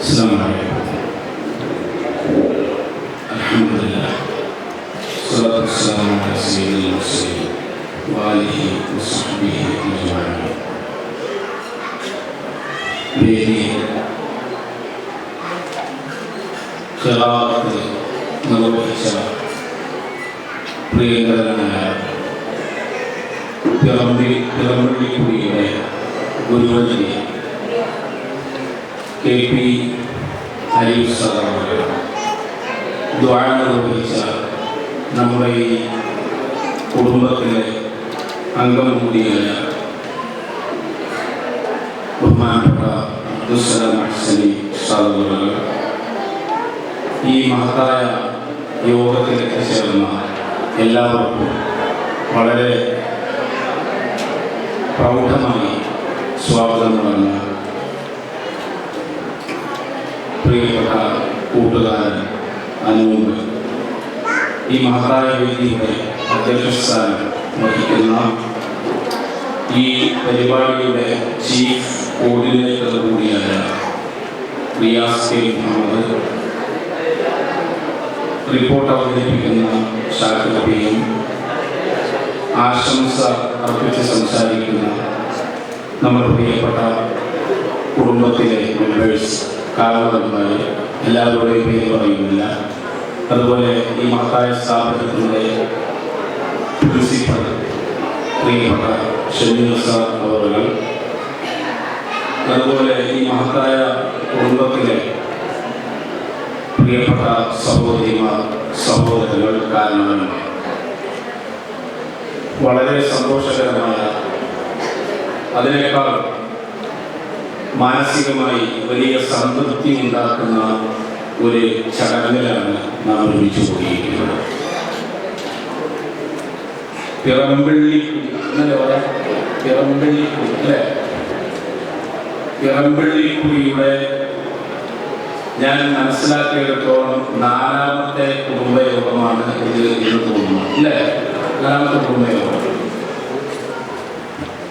السلام عليكم الحمد لله والصلاة والسلام على سيد المرسلين وآله وصحبه أجمعين വേദിയിൽ ഖിറാത്ത് നിർവഹിച്ച പ്രിയങ്കരനായ പിറമ്പി പിറമ്പള്ളിക്കുടിയുടെ ഗുരുവജി കെ പി ഹരീഫ് സാറാണ് ദ്വാര നിർവഹിച്ച നമ്മുടെ ഈ കുടുംബത്തിലെ അംഗം കൂടിയായ ബഹുമാനപ്പെട്ട അബ്ദുസലാം അഹ്സനി ഈ മഹത്തായ യോഗത്തിൽ ചേർന്ന എല്ലാവർക്കും വളരെ പ്രൗഢമായി സ്വാഗതം പ്രിയപ്പെട്ട കൂട്ടുകാരൻ അനൂപ് ഈ മഹത്തായ വേദിയുടെ അധ്യക്ഷസ്ഥാനം വഹിക്കുന്ന ഈ പരിപാടിയുടെ ചീഫ് കോർഡിനേറ്റർ കൂടിയായ റിയാസ് മുഹമ്മദ് റിപ്പോർട്ട് അവതരിപ്പിക്കുന്ന ശാഖയും ആശംസ അർപ്പിച്ച് സംസാരിക്കുന്ന നമ്മുടെ പ്രിയപ്പെട്ട കുടുംബത്തിലെ മെമ്പേഴ്സ് കാരണവന്മാർ എല്ലാവരോടും പേര് പറയുന്നില്ല. അതുപോലെ ഈ മഹത്തായ സ്ഥാപനത്തിന്റെ പ്രിൻസിപ്പൽ പ്രിയപ്പെട്ട ഷമീർ സാർ അവറുകൾ. അതുപോലെ ഈ മഹത്തായ കുടുംബത്തിലെ പ്രിയപ്പെട്ട സഹോദരിമാർ സഹോദരങ്ങൾ കാരണവന്മാർ. വളരെ സന്തോഷകരമായ അതിനേക്കാൾ മാനസികമായി വലിയ സംതൃപ്തി ഉണ്ടാക്കുന്ന ഒരു ചടങ്ങിലാണ് നാം ഒരുമിച്ച് പോയിരിക്കുന്നത് പിറമ്പള്ളി പിറമ്പള്ളി അല്ലേ? പിറമ്പള്ളിക്കുടിയുടെ ഞാൻ മനസ്സിലാക്കിയെടുത്തോളം നാലാമത്തെ കുടുംബയോഗമാണ് ഇത് എന്ന് തോന്നുന്നു. അല്ലേ? നാലാമത്തെ കുടുംബയോഗം.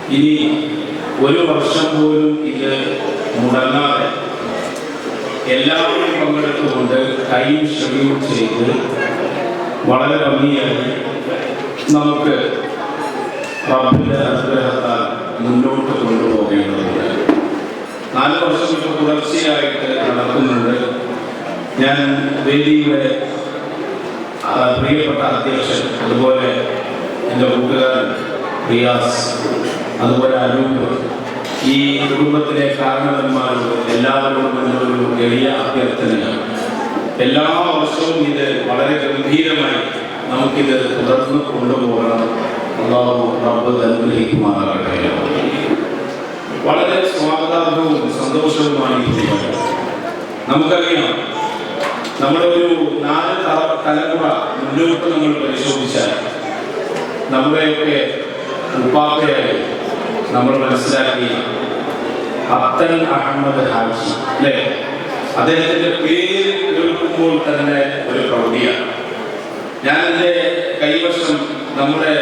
ഇനി ഒരു വർഷം പോലും ഇത് മുടങ്ങാതെ എല്ലാവരും പങ്കെടുത്തുകൊണ്ട് ടൈം ഷെഡ്യൂൾ ചെയ്ത് വളരെ ഭംഗിയായി നമുക്ക് റബ്ബിന്റെ അനുഗ്രഹത്താൽ മുന്നോട്ട് കൊണ്ടുപോകേണ്ടതുണ്ട്. നാല് വർഷം ഇപ്പോൾ തുടർച്ചയായിട്ട് നടക്കുന്നുണ്ട്. ഞാൻ വേദിയുടെ പ്രിയപ്പെട്ട അധ്യക്ഷൻ അതുപോലെ എന്റെ കൂട്ടുകാരൻ റിയാസ്. അതുപോലെ അനൂപ് ഈ കുടുംബത്തിലെ കാരണവന്മാരോട് എല്ലാവരോടും എന്നൊരു എളിയ അഭ്യർത്ഥനയാണ്. എല്ലാ വർഷവും ഇത് വളരെ ഗംഭീരമായി നമുക്കിത് തുടർന്ന് കൊണ്ടുപോകണം. റബ്ബ് വളരെ സ്വാഗതാർഹവും സന്തോഷവുമാണ് ഈ കുടുംബം നമുക്കറിയാം നമ്മളൊരു നാല് തല- തലമുറ മുന്നോട്ട് നമ്മൾ പരിശോധിച്ചാൽ നമ്മുടെയൊക്കെ ഉപ്പാപ്പയായി നമ്മൾ മനസ്സിലാക്കി അബ്ദൽ അഹമ്മദ് ഹാജി അല്ലേ? അദ്ദേഹത്തിന്റെ പേര് കേൾക്കുമ്പോൾ തന്നെ ഒരു പ്രൗഢിയാണ്. ഞാൻ എന്റെ കൈവശം നമ്മുടെ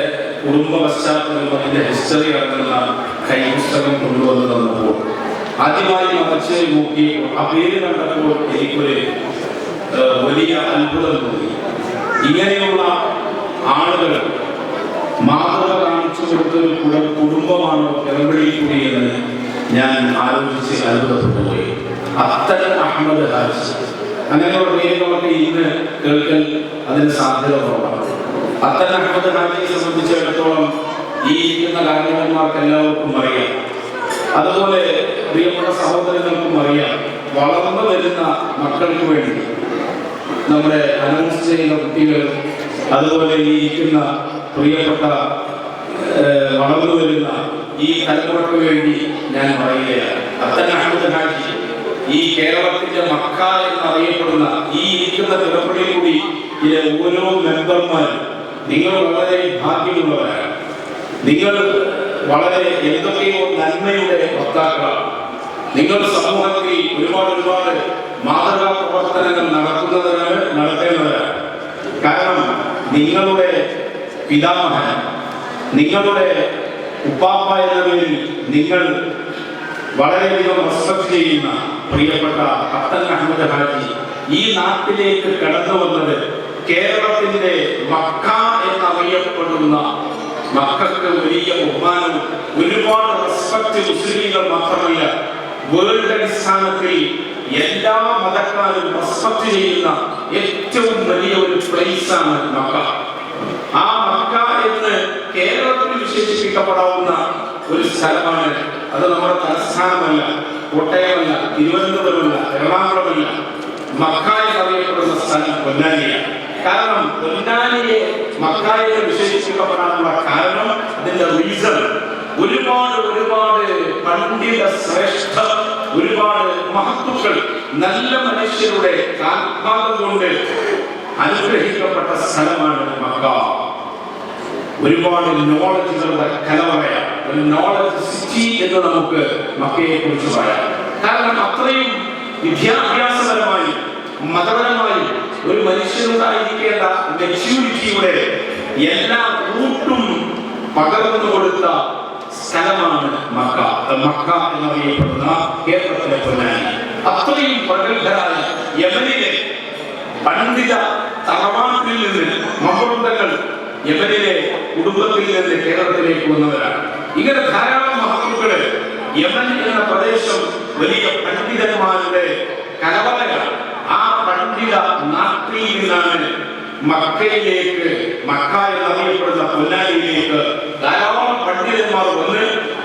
കുടുംബ പശ്ചാത്തലം അതിന്റെ ഹിസ്റ്ററി അടങ്ങുന്ന കൈപുസ്തകം കൊണ്ടുവന്ന് തന്നപ്പോൾ ആദ്യമായി മറിച്ച് നോക്കി ആ പേര് കണ്ടപ്പോൾ എനിക്കൊരു വലിയ അത്ഭുതം തോന്നി. ഇങ്ങനെയുള്ള ആളുകൾ മാതൃക കാണിച്ചു കൊടുത്ത ഒരു കുട- എവിടെ കൂടി എന്ന് ഞാൻ ആലോചിച്ച് അത്ഭുതപ്പെട്ടു പോയി. അത്തൻ അഹമ്മദ് ഹാജി അങ്ങനെയുള്ള പേരുകളൊക്കെ ഇന്ന് കേൾക്കൽ അതിന് സാധ്യത കുറവാണ്. അത്തരം അഹമ്മദ് ഹാജിയെ സംബന്ധിച്ചിടത്തോളം ഈ ഇരിക്കുന്ന കാരണവന്മാർക്ക് എല്ലാവർക്കും അറിയാം. അതുപോലെ പ്രിയപ്പെട്ട സഹോദരങ്ങൾക്കും അറിയാം. വളർന്നു വരുന്ന മക്കൾക്ക് വേണ്ടി നമ്മുടെ അനൗൺസ് ചെയ്യുന്ന കുട്ടികൾ അതുപോലെ ഈ ഇരിക്കുന്ന പ്രിയപ്പെട്ട വളർന്നു വരുന്ന ഈ തലമുറയ്ക്ക് വേണ്ടി ഞാൻ പറയുകയാണ്. അത്തൻ അഹമ്മദ് ഹാജി ഈ കേരളത്തിന്റെ മക്ക എന്നറിയപ്പെടുന്ന ഈ ഇരിക്കുന്ന തിരപ്പടി കൂടി ഇതിലെ ഓരോ മെമ്പർമാരും നിങ്ങൾ വളരെ ഭാഗ്യമുള്ളവരാണ്. നിങ്ങൾ വളരെ എന്തൊക്കെയോ നന്മയുടെ വക്താക്കളാണ്. നിങ്ങൾ സമൂഹത്തിൽ ഒരുപാട് ഒരുപാട് മാതൃകാ പ്രവർത്തനങ്ങൾ നടത്തുന്നതിനാണ് നടത്തേണ്ടതാണ് കാരണം നിങ്ങളുടെ പിതാമഹൻ നിങ്ങളുടെ ഉപ്പാപ്പ എന്ന പേരിൽ നിങ്ങൾ വളരെയധികം റെസ്പെക്ട് ചെയ്യുന്ന പ്രിയപ്പെട്ട അത്തൻ അഹമ്മദ് ഹാജി ഈ നാട്ടിലേക്ക് കടന്നു വന്നത് കേരളത്തിന്റെ മക്ക എന്നറിയപ്പെടുന്ന മക്കൾക്ക് വലിയ ബഹുമാനം ഒരുപാട് റെസ്പെക്ട് മുസ്ലിങ്ങൾ മാത്രമല്ല വേൾഡ് അടിസ്ഥാനത്തിൽ എല്ലാ മതക്കാരും റെസ്പെക്ട് ചെയ്യുന്ന ഏറ്റവും വലിയ ഒരു പ്ലേസ് ആണ് മക്ക. ആ മക്ക കേരളത്തിൽ വിശേഷിപ്പിക്കപ്പെടാവുന്ന ഒരു സ്ഥലമാണ് അത് നമ്മുടെ തലസ്ഥാനമല്ല കോട്ടയമല്ല തിരുവനന്തപുരമല്ല എറണാകുളമല്ല. മക്ക എന്നറിയപ്പെടുന്ന സ്ഥലം പൊന്നാനിയാണ്. കാരണം പൊന്നാനിയെ മക്ക എന്ന് വിശേഷിപ്പിക്കപ്പെടാനുള്ള കാരണം അതിന്റെ റീസൺ ഒരുപാട് ഒരുപാട് പണ്ഡിത ശ്രേഷ്ഠ ഒരുപാട് മഹത്തുക്കൾ നല്ല മനുഷ്യരുടെ ആത്മാവ് കൊണ്ട് അനുഗ്രഹിക്കപ്പെട്ട സ്ഥലമാണ് മക്ക. ഒരുപാട് നോളജുകളുടെ കലവറയാണ്. ഒരു നോളജ് സിറ്റി എന്ന് നമുക്ക് മക്കയെ കുറിച്ച് പറയാം. കാരണം അത്രയും വിദ്യാഭ്യാസപരമായി മതപരമായി ഒരു മനുഷ്യനുണ്ടായിരിക്കേണ്ട മെച്യൂരിറ്റിയുടെ എല്ലാ റൂട്ടും പകർന്നു കൊടുത്ത സ്ഥലമാണ് മക്ക. മക്ക എന്നറിയപ്പെടുന്ന കേരളത്തിലെ പൊന്നാനി. അത്രയും പ്രഗത്ഭരായ യമനിലെ പണ്ഡിത തറവാട്ടിൽ നിന്ന് മഹബന്ധങ്ങൾ യമനിലെ കുടുംബത്തിൽ നിന്ന് കേരളത്തിലേക്ക് വന്നവരാണ്. ഇങ്ങനെ ധാരാളം മഹബുക്കൾ യമൻ എന്ന പ്രദേശം വലിയ പണ്ഡിതന്മാരുടെ കലവറയാണ് ആ പണ്ഡിത നാട്ടിൽ നിന്നാണ് മക്കയിലേക്ക് മക്ക എന്നറിയപ്പെടുന്ന പൊന്നാനിയിലേക്ക് ധാരാളം പണ്ഡിതന്മാർ വന്ന്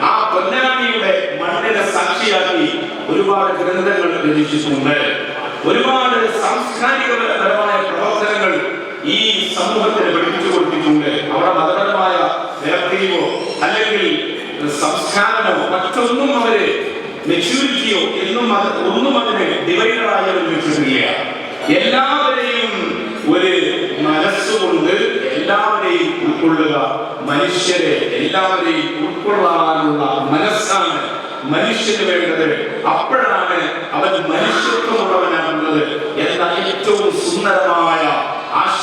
ആ പൊന്നാനിയുടെ മണ്ണിനെ സാക്ഷിയാക്കി ഒരുപാട് ഗ്രന്ഥങ്ങൾ രചിച്ചിട്ടുണ്ട്. ഒരുപാട് സാംസ്കാരികപരമായ പ്രവർത്തനങ്ങൾ ഈ സമൂഹത്തിന് പഠിപ്പിച്ചു കൊടുത്തിട്ടുണ്ട് അവരുടെ മതപരമായ നിരക്കിയോ അല്ലെങ്കിൽ സംസ്കാരമോ മറ്റൊന്നും അവർ മെച്യൂരിറ്റിയോ എന്നും ഒന്നും അതിന് ഡിവൈഡറായി വെച്ചിട്ടില്ല. എല്ലാവരെയും ഒരു മനസ്സുകൊണ്ട് എല്ലാവരെയും ഉൾക്കൊള്ളുക. മനുഷ്യരെ എല്ലാവരെയും ഉൾക്കൊള്ളാനുള്ള മനസ്സാണ് മനുഷ്യന് വേണ്ടത്. അപ്പോഴാണ് അവൻ മനുഷ്യത്വമുള്ളവനാകുന്നത് എന്ന ഏറ്റവും സുന്ദരമായ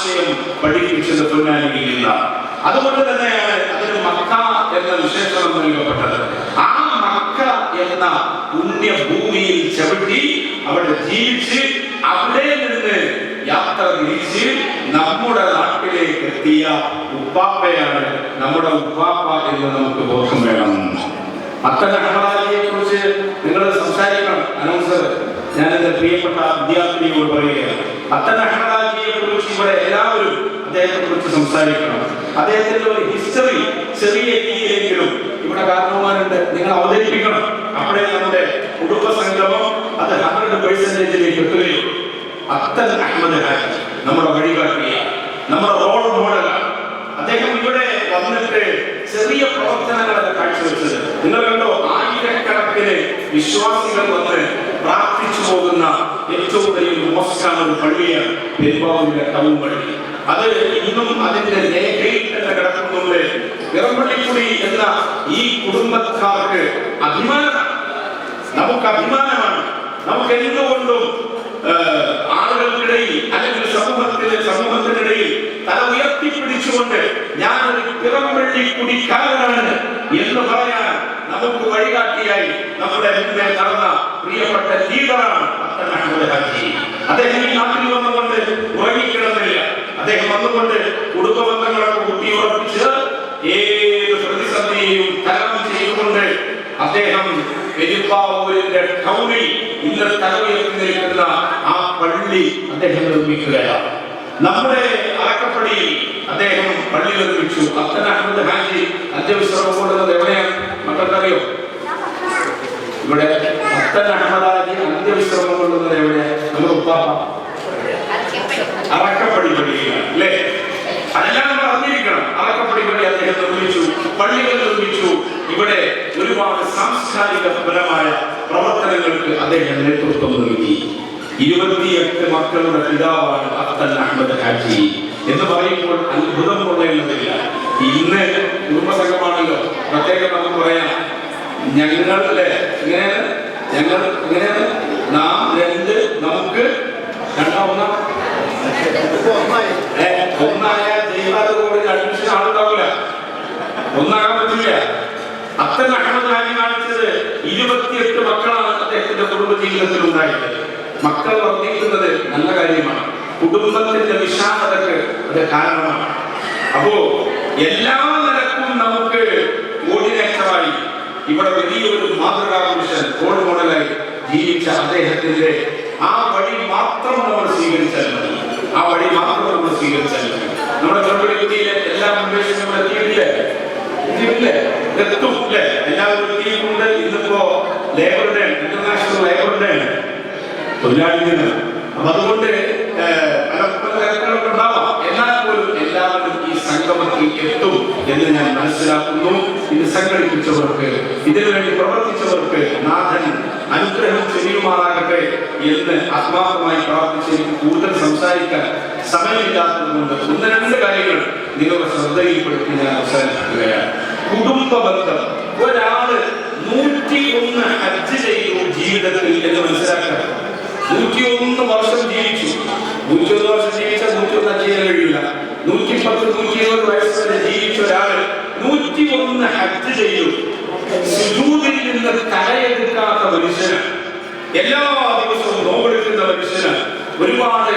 ആശയം പഠിപ്പിച്ചത് പൊന്നാനിയിൽ നിന്നാണ് അതുകൊണ്ട് തന്നെയാണ് അതിന് മക്ക എന്ന വിശേഷണം നൽകപ്പെട്ടത്. ആ മക്ക എന്ന പുണ്യഭൂമിയിൽ ചവിട്ടി അവിടെ ജീവിച്ച് അവിടെ നിന്ന് യാത്ര തിരിച്ച് നമ്മുടെ നാട്ടിലേക്ക് എത്തിയ ഉപ്പാപ്പയാണ് നമ്മുടെ ഉപ്പാപ്പ എന്ന് നമുക്ക് ബോധം വേണം. അത്തൻ അഹമ്മദാലിയെ കുറിച്ച് നിങ്ങൾ സംസാരിക്കണം. അനൗൺസർ ഞാൻ എന്റെ പ്രിയപ്പെട്ട വിദ്യാർത്ഥിനിയോട് പറയുകയാണ്. അത്തൻ അഹമ്മദാലിയെ കുറിച്ച് ഇവിടെ എല്ലാവരും അദ്ദേഹത്തെ കുറിച്ച് സംസാരിക്കണം. അദ്ദേഹത്തിന്റെ ഒരു ഹിസ്റ്ററി ചെറിയ രീതിയിലെങ്കിലും ഇവിടെ കാരണവന്മാരുണ്ട്. നിങ്ങൾ അവതരിപ്പിക്കണം. അപ്പോഴേ നമ്മുടെ കുടുംബ സംഗമം അത് ഹൺഡ്രഡ് പെർസെന്റേജിലേക്ക് എത്തുകയുള്ളൂ. അത്തൻ അഹമ്മദ് ഹാജി നമ്മുടെ വഴികാട്ടിയ നമ്മുടെ റോൾ മോഡലാണ് അദ്ദേഹം ഇവിടെ വന്നിട്ട് ചെറിയ പ്രവർത്തനങ്ങളൊക്കെ കാഴ്ചവെച്ചത് നിങ്ങൾ കണ്ടോ ആയിരക്കണക്കിന് വിശ്വാസികൾ വന്ന് പ്രാർത്ഥിച്ചു പോകുന്ന ഏറ്റവും വലിയ മോശമാണ് ഒരു പള്ളിയാണ് പെരുമ്പാവൂരിലെ ടൗൺ പള്ളി. അത് ഇന്നും അതിന്റെ രേഖയിൽ തന്നെ കിടക്കുന്നുണ്ട്. ഇറമ്പള്ളിക്കുടി എന്ന ഈ കുടുംബക്കാർക്ക് അഭിമാനമാണ്. നമുക്ക് അഭിമാനമാണ്. നമുക്ക് എന്തുകൊണ്ടും ആളുകൾക്കിടയിൽ അല്ലെങ്കിൽ സമൂഹത്തിലെ സമൂഹത്തിനിടയിൽ തല ഒരു പിറംവെള്ളി കുടിക്കാരനാണ് എന്ന് പറയാൻ നമുക്ക് വഴികാട്ടിയായി നമ്മുടെ മുന്നിൽ നടന്ന പ്രിയപ്പെട്ട ലീഡറാണ് അദ്ദേഹം ഈ നാട്ടിൽ വന്നുകൊണ്ട് ഉറങ്ങിക്കിടന്നില്ല അദ്ദേഹം വന്നുകൊണ്ട് കുടുംബ ബന്ധങ്ങളൊക്കെ ഉറപ്പിച്ച് ഏത് പ്രതിസന്ധിയെയും തരണം ചെയ്തുകൊണ്ട് അദ്ദേഹം പെരുമ്പാവൂരിന്റെ ടൗണിൽ ഇന്ന് നിൽക്കുന്ന ആ പള്ളി അദ്ദേഹം നിർമ്മിക്കുകയാണ്. നമ്മുടെ അറക്കപ്പള്ളിയിൽ അദ്ദേഹം പള്ളിയിൽ ഒരുമിച്ചു അത്തൻ അഹമ്മദ് ഹാജി. അന്ത്യവിശ്രമം കൊള്ളുന്നത് എവിടെയാണ് മക്കൾക്കറിയോ? ഇവിടെ അത്തൻ അഹമ്മദ് ഹാജി അന്ത്യവിശ്രമം കൊള്ളുന്നത് എവിടെയാണ് നമ്മുടെ ഉപ്പാപ്പ. അറക്കപ്പടി പള്ളിയിലാണ് അല്ലേ? അതെല്ലാം അറിഞ്ഞിരിക്കണം. അറക്കപ്പടി പള്ളി അദ്ദേഹം നിർമ്മിച്ചു. പള്ളികൾ നിർമ്മിച്ചു. ഇവിടെ ഒരുപാട് സാംസ്കാരിക പരമായ പ്രവർത്തനങ്ങൾക്ക് അദ്ദേഹം നേതൃത്വം നൽകി. ഇരുപത്തിയെട്ട് മക്കളുടെ പിതാവാണ് അത്തൻ അഹമ്മദ് ഹാജി. എന്ന് പറയുമ്പോൾ അത്ഭുതം കൊള്ളേണ്ടതില്ല ഇന്ന് കുടുംബസംഘമാണല്ലോ പ്രത്യേകം നമുക്ക് പറയാം. ഞങ്ങളുടെ ഇങ്ങനെയാണ് ഞങ്ങൾ ഇങ്ങനെയാണ് നാം രണ്ട് നമുക്ക് ഇരുപത്തിയെട്ട് മക്കളാണ് അദ്ദേഹം അദ്ദേഹത്തിന്റെ കുടുംബ ജീവിതത്തിൽ ഉണ്ടായത് മക്കൾ വർദ്ധിക്കുന്നത് നല്ല കാര്യമാണ്. കുടുംബത്തിന്റെ വിഷാദതക്ക് അത് കാരണമാണ്. അപ്പോ എല്ലാ നിലക്കും നമുക്ക് കോർഡിനേറ്ററായി ഇവിടെ വലിയൊരു മാതൃകാ പുരുഷൻ റോൾ മോഡലായി ജീവിച്ച അദ്ദേഹത്തിന്റെ ആ വഴി മാത്രം നമ്മൾ സ്വീകരിച്ചാൽ മതി. ആ വഴി മാത്രം നമ്മൾ സ്വീകരിച്ചാൽ മതി. നമ്മുടെ ഗർഭിണിയിലെ എല്ലാ എത്തും അല്ലേ? എല്ലാവരും എത്തിയിട്ടുണ്ട്. ഇന്നിപ്പോ labour day international labour day തൊഴിലാളി അപ്പൊ അതുകൊണ്ട് ഏഹ്, പല പല തിരക്കുകളൊക്കെ ഉണ്ടാവാം എന്നാൽ പോലും എല്ലാവരും ഈ സംഗമത്തിൽ എത്തും എന്ന് ഞാൻ മനസ്സിലാക്കുന്നു. ഇത് സംഘടിപ്പിച്ചവർക്ക് ഇതിനു വേണ്ടി പ്രവർത്തിച്ചവർക്ക് നാഥൻ അനുഗ്രഹം ചെയ്യുമാറാകട്ടെ എന്ന് ആത്മാർത്ഥമായി പ്രാർത്ഥിച്ച് എനിക്ക് കൂടുതൽ സംസാരിക്കാൻ സമയമില്ലാത്തതുകൊണ്ട് ഒന്ന് രണ്ട് കാര്യങ്ങൾ നിങ്ങളുടെ ശ്രദ്ധയിൽപ്പെടുത്തി ഞാൻ അവസാനിപ്പിക്കുകയാണ്. കുടുംബ ബന്ധം ഒരാൾ നൂറ്റി ഒന്ന് പത്ത് നൂറ്റി ഇരുപത് വയസ്സ് വരെ ജീവിച്ച ഒരാൾ നൂറ്റിയൊന്ന് ഹജ്ജ് ചെയ്തു. സുജൂദിൽ നിന്ന് തലയെടുക്കാത്ത മനുഷ്യന് എല്ലാ ദിവസവും നോമ്പെടുക്കുന്ന മനുഷ്യന് ഒരുപാട്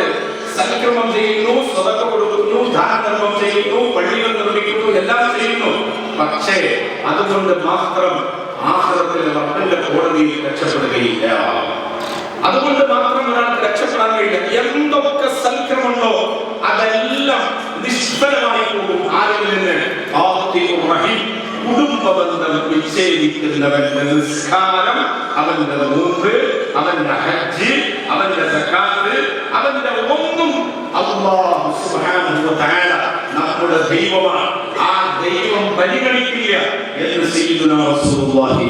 സൽക്രമം ചെയ്യുന്നു സ്വതക്ക കൊടുക്കുന്നു ദാനധർമ്മം ചെയ്യുന്നു പള്ളികൾ നിർമ്മിക്കുന്നു എല്ലാം ചെയ്യുന്നു. പക്ഷേ അതുകൊണ്ട് മാത്രം ആഹ്ലത്തിൽ റബ്ബിന്റെ കോടതിയിൽ രക്ഷപ്പെടുകയില്ല. അതുകൊണ്ട് മാത്രം ഒരാൾക്ക് രക്ഷപ്പെടാൻ കഴിയില്ല. എന്തൊക്കെ സൽക്രമുണ്ടോ അതെല്ലാം നിഷ്ഫലമായി പോകും ആരിൽ നിന്ന് റഹീം. കുടുംബ ബന്ധം വിച്ഛേദിക്കുന്നവന്റെ നിസ്കാരം അവന്റെ നോമ്പ് അവന്റെ ഹജ്ജ് അവന്റെ സക്കാത്ത് അവന്റെ ഒന്നും അല്ലാഹു സുബ്ഹാനഹു വ തആല നമ്മുടെ ആ ദൈവം പരിഗണിക്കില്ല എന്ന് സയ്യിദുനാ റസൂലുള്ളാഹി.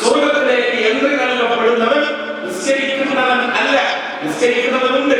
സ്വർഗത്തിലേക്ക് എന്ന് നൽകപ്പെടുന്നവൻ നിസ്കരിക്കുന്നവൻ അല്ല. നിസ്കരിക്കുന്നവനുണ്ട്.